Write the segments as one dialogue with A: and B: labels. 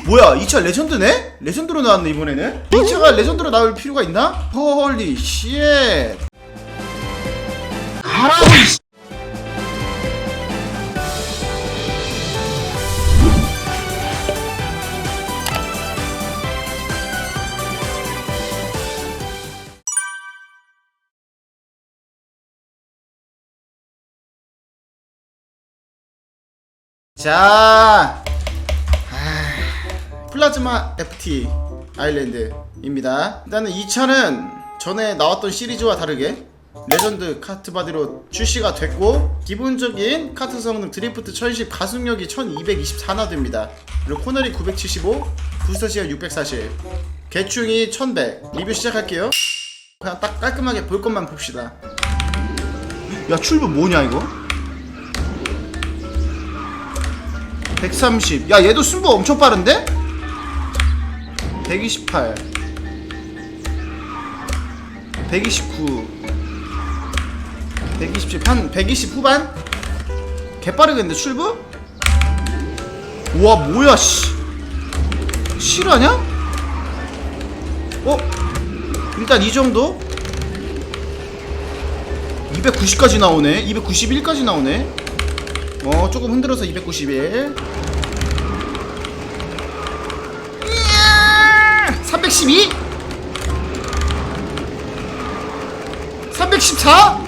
A: 뭐야 이차 레전드네? 레전드로 나왔네 이번에는 이 차가 레전드로 나올 필요가 있나? 헐리 쉣 가라고 이씨 자 아, 플라즈마 FT 아일랜드입니다. 일단은 이 차는 전에 나왔던 시리즈와 다르게 레전드 카트 바디로 출시가 됐고 기본적인 카트 성능 드리프트 1010 가속력이 1224나드입니다. 그리고 코너리 975, 부스터 시간 640, 개충이 1100. 리뷰 시작할게요. 그냥 딱 깔끔하게 볼 것만 봅시다. 야 출구 뭐냐 이거? 130. 야, 얘도 승부 엄청 빠른데? 128. 129. 127. 한 120 후반? 개빠르겠는데, 출구? 우와, 뭐야, 씨. 실화냐? 어? 일단 이 정도? 290까지 나오네. 291까지 나오네. 어 조금 흔들어서 291 312 314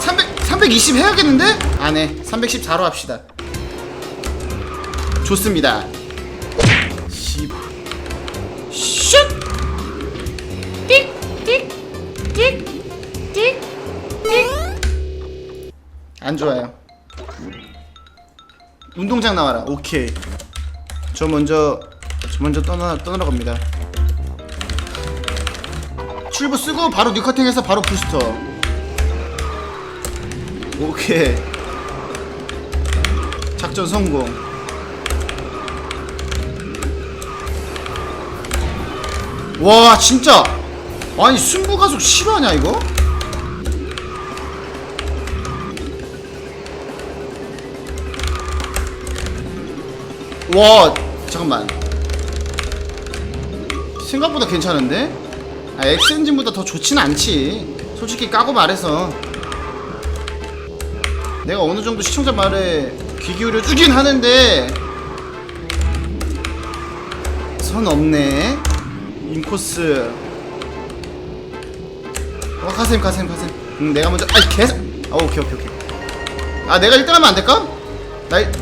A: 300 320 해야겠는데? 안해 314로 합시다 좋습니다 10 슛! 안 좋아요 운동장 나와라. 오케이. 저 먼저 저 먼저 떠나 떠나러 갑니다. 출구 쓰고 바로 뉴커팅해서 바로 부스터. 오케이. 작전 성공. 와 진짜 아니 승부 가속 실화냐 이거? 와 잠깐만 생각보다 괜찮은데? 아 엑스엔진보다 더 좋진 않지 솔직히 까고 말해서 내가 어느 정도 시청자 말에 귀 기울여 주긴 하는데 선 없네 인코스 어 가셈 가셈 가셈 응 내가 먼저 아이 개 아 오케이 오케이 오케이 아 내가 1등 하면 안 될까? 나 일...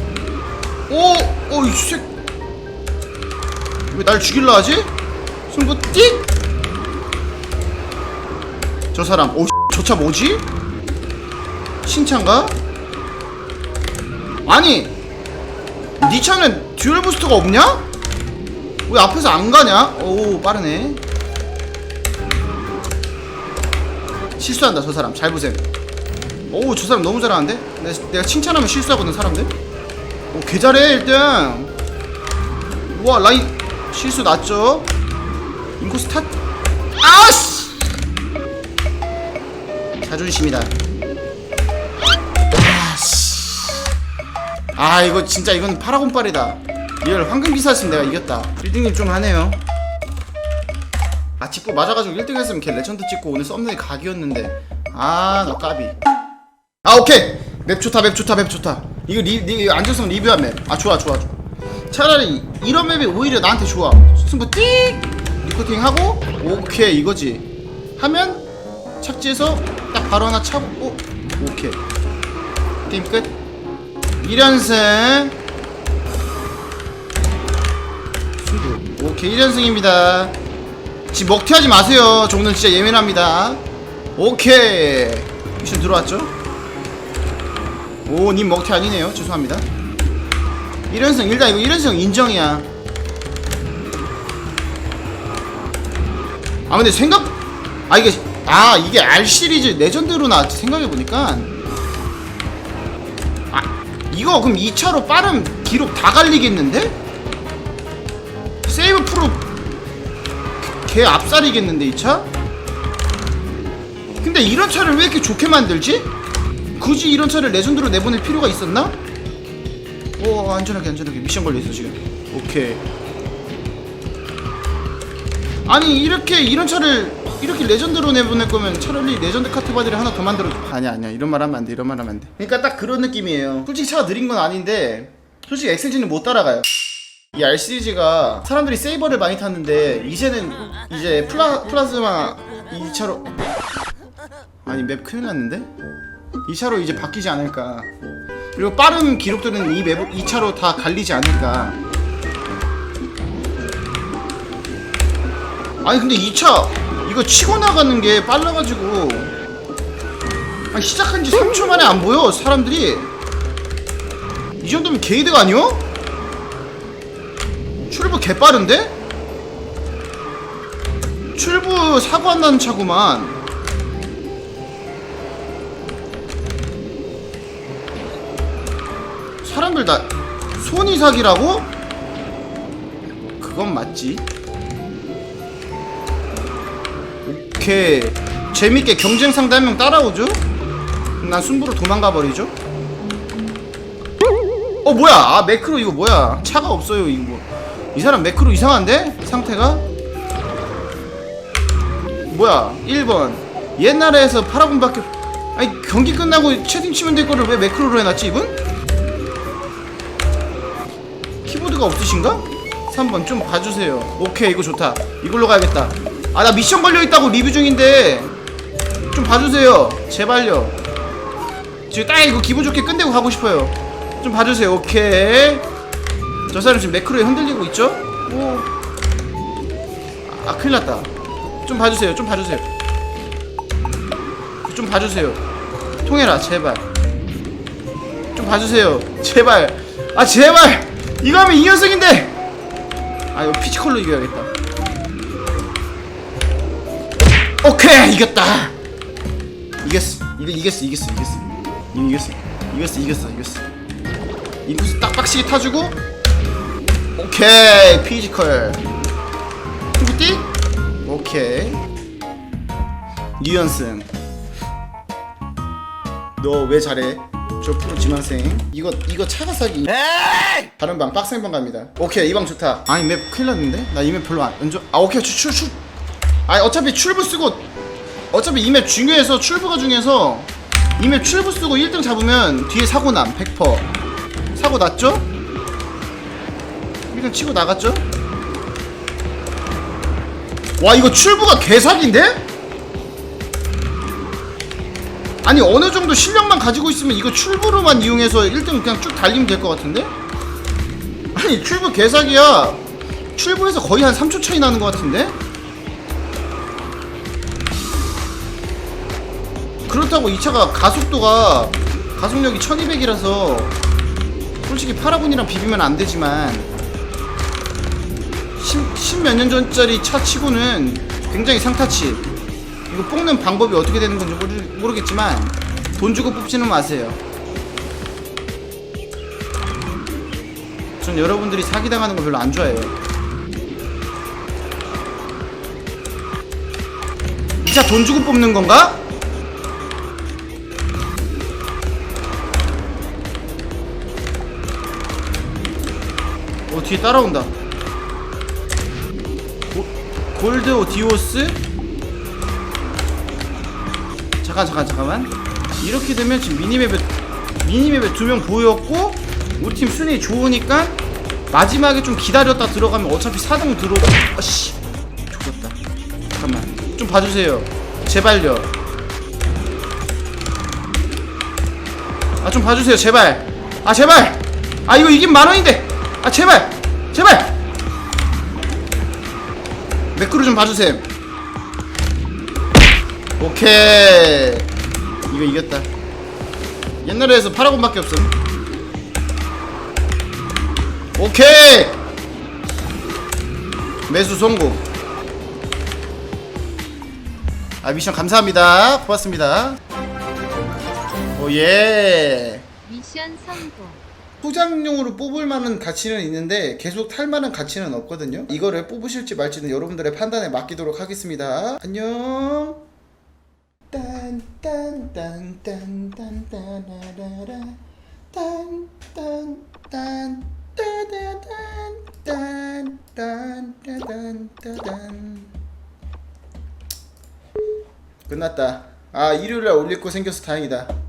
A: 오! 오, 이 새... 왜날 죽일라 하지? 승부 띡! 저 사람, 오, 저 차 뭐지? 신차인가? 아니! 니 차는 듀얼 부스터가 없냐? 왜 앞에서 안 가냐? 오, 빠르네. 실수한다, 저 사람. 잘 보세요. 오, 저 사람 너무 잘하는데? 내가, 내가 칭찬하면 실수하거든, 사람들? 오, 개 잘해 1등 우와 라인 실수 났죠 인코스 탓? 아씨! 자존심이다. 아씨. 아 이거 진짜 이건 파라곤빨이다. 리얼 황금기사였으면 내가 이겼다. 1등님 좀 하네요. 아 직보 맞아가지고 1등 했으면 걔 레전드 찍고 오늘 썸네일 각이었는데. 아너 까비. 아 오케이. 맵 좋다 맵 좋다 맵 좋다 이거 리, 리 안정성 리뷰한 맵아 좋아 좋아 좋아. 차라리 이런 맵이 오히려 나한테 좋아. 승부 띡 리코팅 하고 오케이 이거지. 하면 착지해서 딱 바로 하나 차고 오, 오케이. 게임 끝. 1연승. 승부 오케이 1연승입니다. 지금 먹튀하지 마세요. 종는 진짜 예민합니다. 오케이. 미션 들어왔죠? 오, 님 먹튀 아니네요. 죄송합니다. 1연승, 일단 이거 1연승 인정이야. 아, 근데 생각, 아, 이게, 아, 이게 R 시리즈 레전드로 나왔지. 생각해보니까. 아, 이거 그럼 2차로 빠른 기록 다 갈리겠는데? 세이브 프로, 개 압살이겠는데, 2차? 근데 이런 차를 왜 이렇게 좋게 만들지? 굳이 이런 차를 레전드로 내보낼 필요가 있었나? 오 안전하게 안전하게 미션 걸려있어 지금 오케이 아니 이렇게 이런 차를 이렇게 레전드로 내보낼 거면 차라리 레전드 카트 바디를 하나 더 만들어 아니야 아니야. 이런 말 하면 안돼 이런 말 하면 안돼. 그러니까 딱 그런 느낌이에요. 솔직히 차가 느린 건 아닌데 솔직히 엑셀지는 못 따라가요. 이 R 시리즈가 사람들이 세이버를 많이 탔는데 이제는 이제 플라, 플라즈마 2차로 아니 맵 큰일 났는데? 2차로 이제 바뀌지 않을까. 그리고 빠른 기록들은 이맵 2차로 다 갈리지 않을까 아니 근데 2차 이거 치고 나가는 게 빨라가지고 아니 시작한 지 3초 만에 안 보여 사람들이 이 정도면 게이드가 아니요? 출부 개빠른데? 출부 사고 안 나는 차구만 사람들 다 손이 사기라고? 그건 맞지 오케이 재밌게 경쟁 상대 한 명 따라오죠? 난 순부로 도망가 버리죠? 어 뭐야 아 매크로 이거 뭐야 차가 없어요 이거 뭐. 이 사람 매크로 이상한데? 상태가? 뭐야 1번 옛날에 해서 파라곤밖에 아니 경기 끝나고 채팅 치면 될 거를 왜 매크로로 해놨지 이분? 키보드가 없으신가? 3번 좀 봐주세요 오케이 이거 좋다 이걸로 가야겠다 아 나 미션 걸려있다고 리뷰 중인데 좀 봐주세요. 제발요. 지금 딱 이거 기분 좋게 끝내고 가고 싶어요. 좀 봐주세요. 오케이. 저 사람 지금 매크로에 흔들리고 있죠? 오. 아 큰일났다. 좀 봐주세요. 좀 봐주세요. 좀 봐주세요. 통해라 제발. 좀 봐주세요. 제발. 아 제발. 이거 하면 2연승인데. 아 이거 피지컬로 이겨야겠다 오케이 이겼다. 이겼어. 이거 이겼어 이겼어 이겼어. 이거 이겼어. 이겼어 이겼어 이겼어. 딱 빡시게 타주고. 오케이 피지컬. 투구띠? 오케이. 2연승. 너 왜 잘해? 저 프로 지망생. 이거 이거 차가 사기. 다른 방 빡센 방 갑니다. 오케이 이 방 좋다. 아니 맵 큰일 났는데? 나 이 맵 별로 안, 안 좋아. 아 오케이 출출 아니 어차피 출부 쓰고 어차피 이맵 중요해서 출부가 중요해서 이맵 출부 쓰고 1등 잡으면 뒤에 사고 남 100% 사고 났죠? 1등 치고 나갔죠? 와 이거 출부가 개사기인데? 아니 어느 정도 실력만 가지고 있으면 이거 출부로만 이용해서 1등 그냥 쭉 달리면 될 것 같은데? 아니 출부 개사기야 출부에서 거의 한 3초 차이 나는 것 같은데? 그렇다고 이 차가 가속도가 가속력이 1200이라서 솔직히 파라곤이랑 비비면 안 되지만 10몇 년 전짜리 차 치고는 굉장히 상타치. 이거 뽑는 방법이 어떻게 되는 건지 모르, 모르겠지만 돈 주고 뽑지는 마세요. 전 여러분들이 사기당하는 거 별로 안 좋아해요. 이 차 돈 주고 뽑는 건가? 뒤에 따라온다. 고, 골드 디오스? 잠깐 잠깐 잠깐만. 이렇게 되면 지금 미니맵에 미니맵에 두 명 보였고 우리 팀 순위 좋으니까 마지막에 좀 기다렸다 들어가면 어차피 4등 들어오고 아씨 죽었다. 잠깐만 좀 봐주세요. 제발요. 아 좀 봐주세요 제발. 아 제발. 아 이거 이긴 만원인데. 아 제발 제발! 매크로 좀 봐주세요. 오케이. 이거 이겼다. 옛날에 해서 파라곤밖에 없음 오케이. 매수 성공. 아 미션 감사합니다. 고맙습니다. 오예. 소장용으로 뽑을 만한 가치는 있는데 계속 탈 만한 가치는 없거든요. 이거를 뽑으실지 말지는 여러분들의 판단에 맡기도록 하겠습니다. 안녕. 끝났다 아 일요일날 올릴 거 생겨서 다행이다